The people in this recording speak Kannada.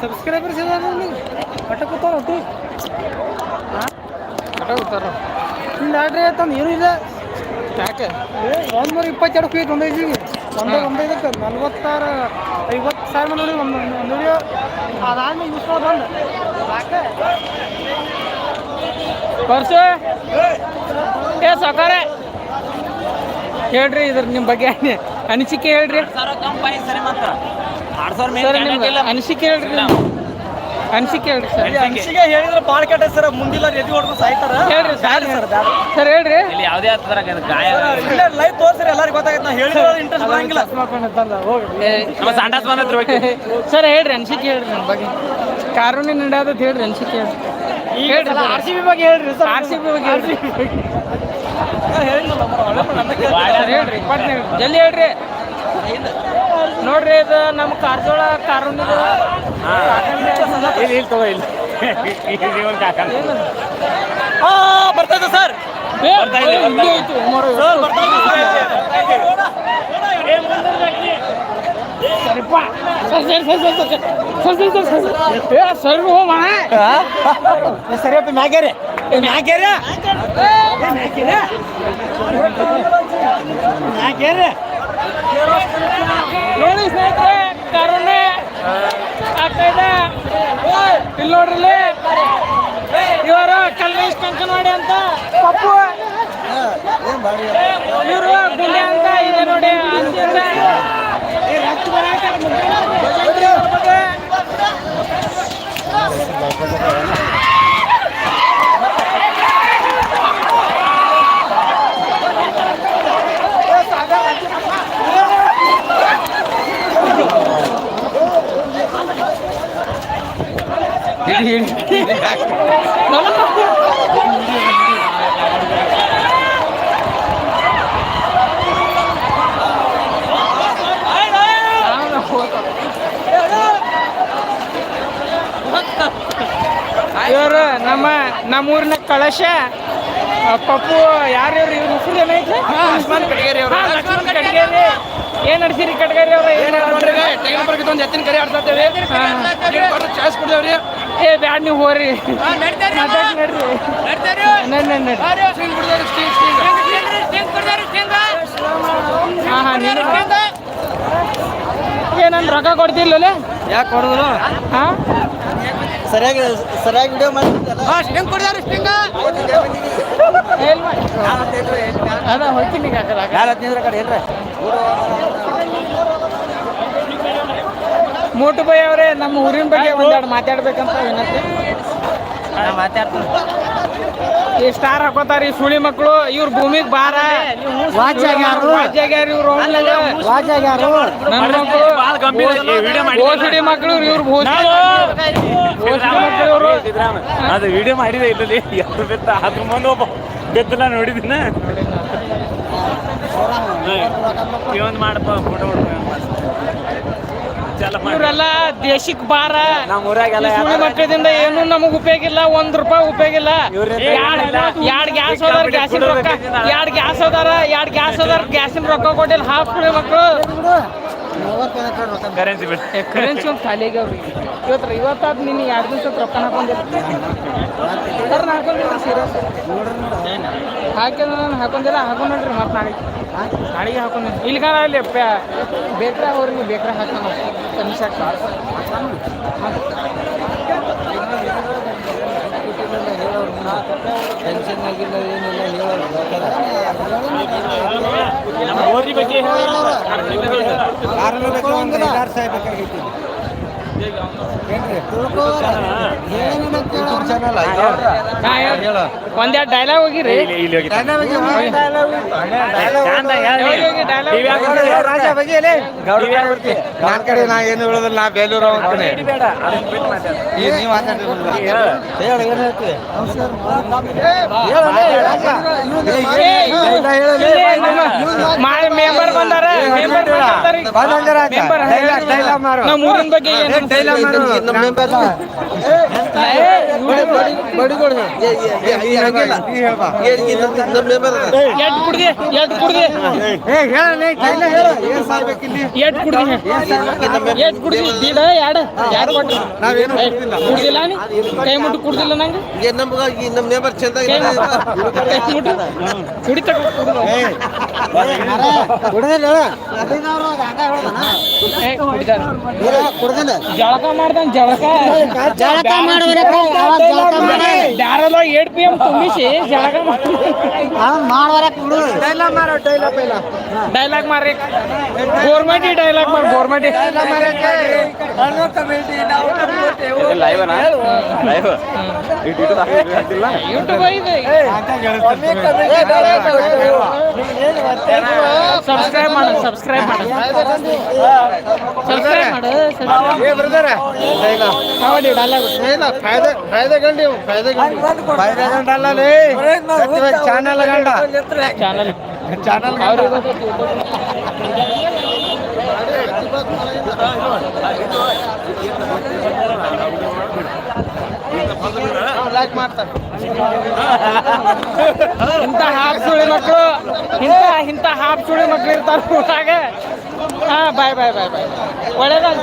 ಸಬ್ಸ್ಕ್ರೈಬರ್ಸ್ ಇದಾರ ಅಟ ಕೂತಾರ ಅಟು ಹಾಂ? ಅಟ ಕೂತಾರ. ಹಿಂಗೆ ಆಡ್ರಿ ತಂದು ಏನೂ ಇಲ್ಲ. ಯಾಕೆ? ಒಂದು ನೂರ ಇಪ್ಪತ್ತೆರಡು ಒಂದೈದು ಒಂದು ಒಂದು ಇದಕ್ಕೆ ನಲ್ವತ್ತಾರು ಐವತ್ತು ಸಾವಿರ ನೋಡಿ ಒಂದು ನೋಡಿ ವಿಡಿಯೋ ಅದಾದ್ಮೇಲೆ ಯೂಸ್ ಬಂದು. ಪರ್ಸು? ಏ ಸಕಾರ ಹೇಳ್ರಿ ಇದ್ರ ನಿಮ್ಮ ಬಗ್ಗೆ. ಅನಿಸಿಕೆ ಹೇಳ್ರಿ. ಅನಿಸಿಕೆ ಹೇಳ್ರಿ ಅನಿಸಿಕೆ ಹೇಳ್ರಿ ಸರ್. ಅನ್ಸಿಗೆ ಹೇಳಿದ್ರೆ ಬಾಳ ಕೆಟ್ಟ ಸರ್ ಮುಂದಿಲ್ಲ ಎದಿ ಹೊಡ್ದು ಸಾಯ್ತಾರ. ಹೇಳ್ರಿ ಸರ್ ಸರ್ ಹೇಳ್ರಿ. ಇಲ್ಲಿ ಯಾವುದೇ ಹತ್ತದ ಗಾಯ ಇಲ್ಲ ಲೈವ್ ತೋರ್ಸ್ರಿ ಎಲ್ಲರಿಗೂ ಗೊತ್ತಾಗತ್ತೆ. ನಾ ಹೇಳಿದ್ರೆ ಇಂಟ್ರೆಸ್ಟ್ ಬರಂಗಿಲ್ಲ. ನಮ್ಮ ಸಂಡಾಸ್ ಬಂದತ್ರ ಸರ್ ಹೇಳ್ರಿ ಅನ್ಸಿಕೆ ಹೇಳ್ರಿ ನನ್ನ ಬಗ್ಗೆ. ಕಾನೂನಿನ ನಡೆಯೋದು ಹೇಳ್ರಿ ಅನ್ಸಿಕೆ ಹೇಳ್ರಿ. ಹೇಳ್ರಿ ಆರ್ ಸಿ ಬಿ ಬಗ್ಗೆ ಹೇಳ್ರಿ ಸರ್. ಆರ್ ಸಿ ಬಿ ಬಗ್ಗೆ ಹೇಳ್ರಿ. ಸರ್ ಹೇಳ್ರಿ ಜಲ್ದಿ ಹೇಳ್ರಿ. ನೋಡ್ರಿ ಇದು ನಮ್ಮ ಕಾರ್ಜೋಳ ಕಾನೂನಿದು ಇಲ್ಲಿ ಇಲ್ಲಿ ತಗೋ ಇಲ್ಲಿ ಬರ್ತೈತೆ ಸರ್ ಸರ್ ಹೋಗೋಣ ಸರಿಯಪ್ಪ ಮ್ಯಾಗ್ಯಾರೆ ಸರಿ ಮ್ಯಾಗ್ಯಾರೆ ಮ್ಯಾಗ್ಯಾರೆ ನೋಡಿ ಸ್ನೇಹಿತರೆ ಕಾರಣ ಆಗ್ತಾ ಇದೆ. ಇಲ್ಲಿ ನೋಡ್ರಿ. ಇಲ್ಲಿ ಇವರು ಕಲ್ಲೇಶ್ ಕಂಕನವಾಡಿ ಅಂತ. ಪಪ್ಪು. ಇವರು ಗುಂಡೆ ಅಂತ ಇದೆ ನೋಡಿ ರಕ್ತ ಬರಾಕ ಮುಂದೆ ಇವರು ನಮ್ಮ ನಮ್ಮೂರಿನ ಕಳಶ ಪಪ್ಪು ಯಾರು ಇವ್ರು? ಹೆಸರು ಏನೈತೆ ಲಕ್ಷ್ಮಣ್ ಕಟ್ಗೇರಿ ಅವರು. ಲಕ್ಷ್ಮಣ್ ಕಟ್ಗೇರಿ. ಏನ್ ನಡ್ಸಿರಿ ಕಟ್ಗೇರಿ ಅವ್ರ? ಏನ್ ಒಂದು ಎತ್ತಿನ ಕರಿ ಚಾಯ್ಸ್ ಕೊಡ್ದೇವ್ರಿ. ಏ ಬ್ಯಾಡ್ ನೀವು ಹೋರಿ. ಏನಂದ್ರೆ ಏ ನನ್ ರೊಕ್ಕ ಕೊಡ್ತಿಲ್ಲ ಯಾಕೆ ಕೊಡೋದು ಹಾ? ಸರಿಯಾಗಿ ಸರಿಯಾಗಿ ವಿಡಿಯೋ ಮಾಡಿದ್ದಲ್ಲ ಹೇಳ್ರಿ ಮೋಟು ಅವರೇ ನಮ್ಮ ಊರಿನ ಬಗ್ಗೆ ಒಂದೆರಡು ಮಾತಾಡ್ಬೇಕಂತ ವಿನಂತಿ. ಮಾತಾಡ್ತೀನಿ. ಈ ಸ್ಟಾರ್ ಹಾಕೋತಾರ ಈ ಸುಳಿ ಮಕ್ಕಳು ಇವ್ರ ಭೂಮಿಗ್ ಬಾರ. ವಾಚ್ ಆಗ್ಯಾರು. ವಾಚ್ ಆಗ್ಯಾರ ಇವ್ರು ವಾಜಾಗ್ಯಾರು ನನ್ನ ಮಕ್ಕಳು ಭೋಸಡಿ ಮಕ್ಕಳು ಇವ್ರು ಭೋಸಡಿ ಭೋಸಡಿ ಮಕ್ಕಳು ಇವರು ಅದು ವಿಡಿಯೋ ಮಾಡಿದೆ ಇಲ್ಲಿ ಎಷ್ಟು ಬೆತ್ತ? ಅದ್ರ ಮುಂದೆ ಒಬ್ಬ ಬೆತ್ತಲ ನೋಡಿದಿನ ಇವನ್ ಮಾಡಪ್ಪ ಫೋಟೋ ಇವರೆಲ್ಲ ದೇಶಕ್ಕೆ ಬಾರ. ಸುಳಿ ಮಕ್ಕಳಿಂದ ಏನು ನಮಗ್ ಉಪಯೋಗ ಇಲ್ಲ ಒಂದ್ ರೂಪಾಯಿ ಉಪಯೋಗ ಇಲ್ಲ. ಎರಡ್ ಗ್ಯಾಸ್ ಹೋದಾರ ಗ್ಯಾಸಿನ ರೊಕ್ಕ. ಎರಡ್ ಗ್ಯಾಸ್ ಹೋದಾರ ಎರಡ್ ಗ್ಯಾಸ್ ಹೋದಾರ ಗ್ಯಾಸಿನ ರೊಕ್ಕ ಕೊಟ್ಟಿಲ್ಲ ಹಾಫ್ ಸುಳಿ ಮಕ್ಕಳು ಕರೆನ್ಸಿ ಕರೆನ್ಸಿ ಒಂದು ಖಾಲಿ ಆಗ್ಯಾವ್ರಿ ಇವತ್ತು ಇವತ್ತಾದ ನಿನ್ನ ಎರಡು ದಿವಸ ರೊಕ್ಕ ಹಾಕೊಂಡಿಲ್ಲ. ಹಾಕೊಂಡಿಲ್ಲ ಸೀರಿಯಸ್ ಹಾಕಿದ್ರೆ ನಾನು ಹಾಕೊಂಡಿಲ್ಲ ಹಾಕೊಂಡ್ ನೋಡ್ರಿ ಮತ್ತೆ ನಾಳೆಗೆ. ನಾಳೆಗೆ ಹಾಕೊಂಡಿಲ್ಲ ಇಲ್ಲಿಗಾರ ಅಲ್ಲಿ ಬೇಕ್ರ ಅವ್ರಿಗೆ ಬೇಕ್ರ ಹಾಕೊಂಡು ಟೆನ್ಷನ್ ಆಗಿಲ್ಲ ಏನಿಲ್ಲ ಹೇಳೋರು ಸಾಯ್ಬೇಕಾಗೈತಿ ಕೇಳೋ ಚೆನ್ನಲ್ಲ ಏನಿಲ್ಲ ಹೇಳ. ಒಂದೆರಡು ಡೈಲಾಗ್ ಹೋಗಿರಿ. ಇಲ್ಲಿ ಹೋಗಿ ನಾನ್ ಕಡೆ ನಾ ಏನು ಹೇಳೋದಿಲ್ಲ ನಾ ಬೇಲೂರು ಅಂತಾನೆ. ನೀವ್. ಮೆಂಬರ್ ಬಂದಾರ. ಮೆಂಬರ್ ಮೆಂಬರ್ ನಮ್ಮ ಊರಿನ ಬಗ್ಗೆ ಏನು ಎಟ್ ಕುಡ್ದೆ ಎಟ್ ಕುಡ್ದೆ ಎಟ್ ಕುಡ್ದೆ ಎಟ್ ಕುಡ್ದಿ ದೀಡ ಎರಡು ಎರಡು ಕೊಟ್ಟು ನಾವೇನು ಏ, ಕುಡ್ದಿಲ್ಲ ನೀ ಕೈ ಮುಟ್ಟು ಕುಡ್ದಿಲ್ಲ ನಂಗೆ ಕೈ ಮುಟ್ಟು ಕೈ ಮುಟ್ಟು ಕುಡಿತ ಏ, ಕುಡಿದಾನ. ಜಳಕ ಮಾಡ್ದಾನ ಜಳಕ ಜಳಕ ಮಾಡ್ಬೇಕು, ಅವಾಗ ಜಳಕ ಮಾಡಿ. ಬ್ಯಾರಲ್ಲ ಏಟ್ ಪಿ ಎಂ ತುಂಬಿಸಿ ಜಳಕ ಮಾಡಿ. ಡೈಲಾಗ್ ಮಾರಿ government dialogue government live? Live? ಇಟ್ಟು ಇಟ್ಟು ಹಾಕಿಲ್ಲ? ಯೂಟ್ಯೂಬ್ ಇದೆ ಸಬ್ಸ್ಕ್ರೈಬ್ ಮಾಡು ಸಬ್ಸ್ಕ್ರೈಬ್ ಮಾಡು. ಸಬ್ಸ್ಕ್ರೈಬ್ ಮಾಡು ಹೌದು ಡೈಲಾಗ್ ಚಾನಲ್ ಗಂಡ ಚಾನಲ್ ಚಾನಲ್ ಅವ್ರಿಗೆ ಲೈಕ್ ಮಾಡ್ತಾರೆ. ಇಂಥ ಹಾಫ್ ಸುಳಿ ಮಕ್ಕಳು ಇಂಥ ಇಂಥ ಹಾಫ್ ಸುಳಿ ಮಕ್ಕಳು ಇರ್ತಾರೆ ಊರಾಗ. ಹಾಂ ಬಾಯ್ ಬಾಯ್ ಬಾಯ್ ಬಾಯ್ ಒಳ್ಳೇದಾಗ